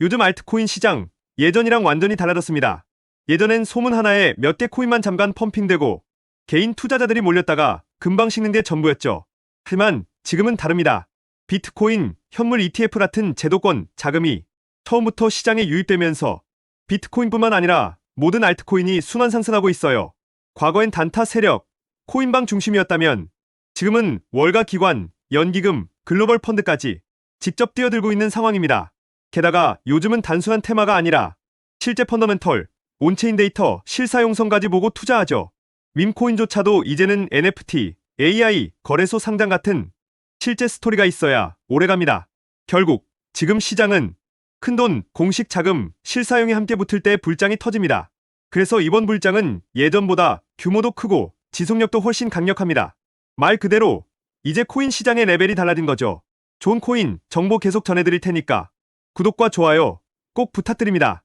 요즘 알트코인 시장 예전이랑 완전히 달라졌습니다. 예전엔 소문 하나에 몇 개 코인만 잠깐 펌핑되고 개인 투자자들이 몰렸다가 금방 식는 게 전부였죠. 하지만 지금은 다릅니다. 비트코인, 현물 ETF 같은 제도권, 자금이 처음부터 시장에 유입되면서 비트코인뿐만 아니라 모든 알트코인이 순환 상승하고 있어요. 과거엔 단타 세력, 코인방 중심이었다면 지금은 월가 기관, 연기금, 글로벌 펀드까지 직접 뛰어들고 있는 상황입니다. 게다가 요즘은 단순한 테마가 아니라 실제 펀더멘털, 온체인 데이터, 실사용성까지 보고 투자하죠. 밈코인조차도 이제는 NFT, AI, 거래소 상장 같은 실제 스토리가 있어야 오래갑니다. 결국 지금 시장은 큰돈, 공식 자금, 실사용이 함께 붙을 때 불장이 터집니다. 그래서 이번 불장은 예전보다 규모도 크고 지속력도 훨씬 강력합니다. 말 그대로 이제 코인 시장의 레벨이 달라진 거죠. 좋은 코인 정보 계속 전해드릴 테니까 구독과 좋아요 꼭 부탁드립니다.